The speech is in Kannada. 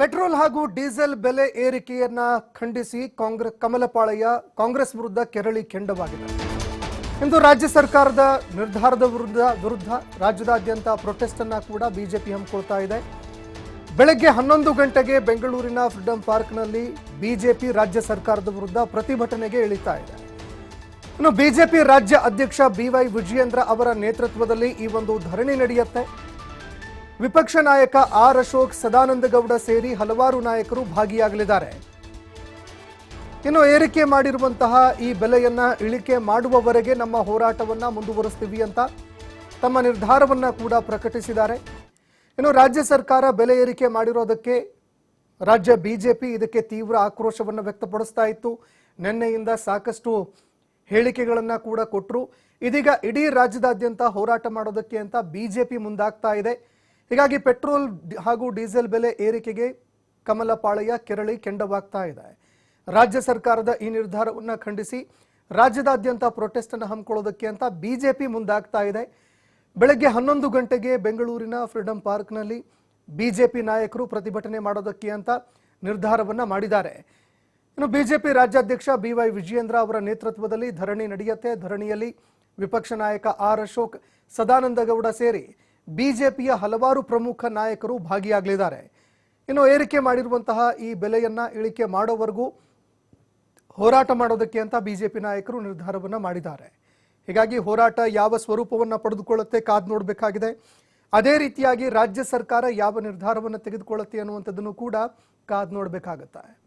ಪೆಟ್ರೋಲ್ ಹಾಗೂ ಡೀಸೆಲ್ ಬೆಲೆ ಏರಿಕೆಯನ್ನ ಖಂಡಿಸಿ ಕಾಂಗ್ರೆಸ್ ಕಮಲಪಾಳಯ್ಯ ಕಾಂಗ್ರೆಸ್ ವಿರುದ್ಧ ಕೆರಳಿ ಕೆಂಡವಾಗಿದೆ. ಇಂದು ರಾಜ್ಯ ಸರ್ಕಾರದ ನಿರ್ಧಾರದ ವಿರುದ್ಧ ವಿರುದ್ಧ ರಾಜ್ಯದಾದ್ಯಂತ ಪ್ರೊಟೆಸ್ಟ್ ಅನ್ನ ಕೂಡ ಬಿಜೆಪಿ ಹಮ್ಮಿಕೊಳ್ತಾ ಇದೆ. ಬೆಳಗ್ಗೆ ಹನ್ನೊಂದು ಗಂಟೆಗೆ ಬೆಂಗಳೂರಿನ ಫ್ರೀಡಂ ಪಾರ್ಕ್ನಲ್ಲಿ ಬಿಜೆಪಿ ರಾಜ್ಯ ಸರ್ಕಾರದ ವಿರುದ್ಧ ಪ್ರತಿಭಟನೆಗೆ ಇಳಿತಾ ಇದೆ. ಇನ್ನು ಬಿಜೆಪಿ ರಾಜ್ಯ ಅಧ್ಯಕ್ಷ ಬಿವೈ ವಿಜಯೇಂದ್ರ ಅವರ ನೇತೃತ್ವದಲ್ಲಿ ಈ ಒಂದು ಧರಣಿ ನಡೆಯುತ್ತೆ. ವಿಪಕ್ಷ ನಾಯಕ ಆರ್ ಅಶೋಕ್, ಸದಾನಂದ ಗೌಡ ಸೇರಿ ಹಲವಾರು ನಾಯಕರು ಭಾಗಿಯಾಗಲಿದ್ದಾರೆ. ಇನ್ನು ಏರಿಕೆ ಮಾಡಿರುವಂತಹ ಈ ಬೆಲೆಯನ್ನ ಇಳಿಕೆ ಮಾಡುವವರೆಗೆ ನಮ್ಮ ಹೋರಾಟವನ್ನ ಮುಂದುವರಿಸ್ತೀವಿ ಅಂತ ತಮ್ಮ ನಿರ್ಧಾರವನ್ನ ಕೂಡ ಪ್ರಕಟಿಸಿದ್ದಾರೆ. ಇನ್ನು ರಾಜ್ಯ ಸರ್ಕಾರ ಬೆಲೆ ಏರಿಕೆ ಮಾಡಿರೋದಕ್ಕೆ ರಾಜ್ಯ ಬಿಜೆಪಿ ಇದಕ್ಕೆ ತೀವ್ರ ಆಕ್ರೋಶವನ್ನು ವ್ಯಕ್ತಪಡಿಸ್ತಾ ಇತ್ತು. ನಿನ್ನೆಯಿಂದ ಸಾಕಷ್ಟು ಹೇಳಿಕೆಗಳನ್ನ ಕೂಡ ಕೊಟ್ಟರು ಇದೀಗ ಇಡೀ ರಾಜ್ಯದಾದ್ಯಂತ ಹೋರಾಟ ಮಾಡೋದಕ್ಕೆ ಅಂತ ಬಿಜೆಪಿ ಮುಂದಾಗ್ತಾ ಇದೆ. ಹೀಗಾಗಿ ಪೆಟ್ರೋಲ್ ಹಾಗೂ ಡೀಸೆಲ್ ಬೆಲೆ ಏರಿಕೆಗೆ ಕಮಲಪಾಳಯ್ಯ ಕೆರಳಿ ಕೆಂಡವಾಗ್ತಾ ಇದೆ. ರಾಜ್ಯ ಸರ್ಕಾರದ ಈ ನಿರ್ಧಾರವನ್ನು ಖಂಡಿಸಿ ರಾಜ್ಯದಾದ್ಯಂತ ಪ್ರೊಟೆಸ್ಟ್ ಅನ್ನು ಹಮ್ಮಿಕೊಳ್ಳೋದಕ್ಕೆ ಅಂತ ಬಿಜೆಪಿ ಮುಂದಾಗ್ತಾ ಇದೆ. ಬೆಳಗ್ಗೆ ಹನ್ನೊಂದು ಗಂಟೆಗೆ ಬೆಂಗಳೂರಿನ ಫ್ರೀಡಂ ಪಾರ್ಕ್ನಲ್ಲಿ ಬಿಜೆಪಿ ನಾಯಕರು ಪ್ರತಿಭಟನೆ ಮಾಡೋದಕ್ಕೆ ಅಂತ ನಿರ್ಧಾರವನ್ನು ಮಾಡಿದ್ದಾರೆ. ಇನ್ನು ಬಿಜೆಪಿ ರಾಜ್ಯಾಧ್ಯಕ್ಷ ಬಿ ವೈ ವಿಜಯೇಂದ್ರ ಅವರ ನೇತೃತ್ವದಲ್ಲಿ ಧರಣಿ ನಡೆಯುತ್ತೆ. ಧರಣಿಯಲ್ಲಿ ವಿಪಕ್ಷ ನಾಯಕ ಆರ್ ಅಶೋಕ್ ಸದಾನಂದಗೌಡ ಸೇರಿ ಬಿಜೆಪಿಯ ಹಲವಾರು ಪ್ರಮುಖ ನಾಯಕರು ಭಾಗಿಯಾಗಲಿದ್ದಾರೆ. ಇನ್ನು ಏರಿಕೆ ಮಾಡಿರುವಂತಹ ಈ ಬೆಲೆಯನ್ನ ಇಳಿಕೆ ಮಾಡೋವರೆಗೂ ಹೋರಾಟ ಮಾಡೋದಕ್ಕೆ ಅಂತ ಬಿಜೆಪಿ ನಾಯಕರು ನಿರ್ಧಾರವನ್ನು ಮಾಡಿದ್ದಾರೆ. ಹೀಗಾಗಿ ಹೋರಾಟ ಯಾವ ಸ್ವರೂಪವನ್ನ ಪಡೆದುಕೊಳ್ಳುತ್ತೆ ಕಾದು ನೋಡಬೇಕಾಗಿದೆ. ಅದೇ ರೀತಿಯಾಗಿ ರಾಜ್ಯ ಸರ್ಕಾರ ಯಾವ ನಿರ್ಧಾರವನ್ನು ತೆಗೆದುಕೊಳ್ಳುತ್ತೆ ಅನ್ನುವಂಥದ್ದನ್ನು ಕೂಡ ಕಾದು ನೋಡಬೇಕಾಗತ್ತೆ.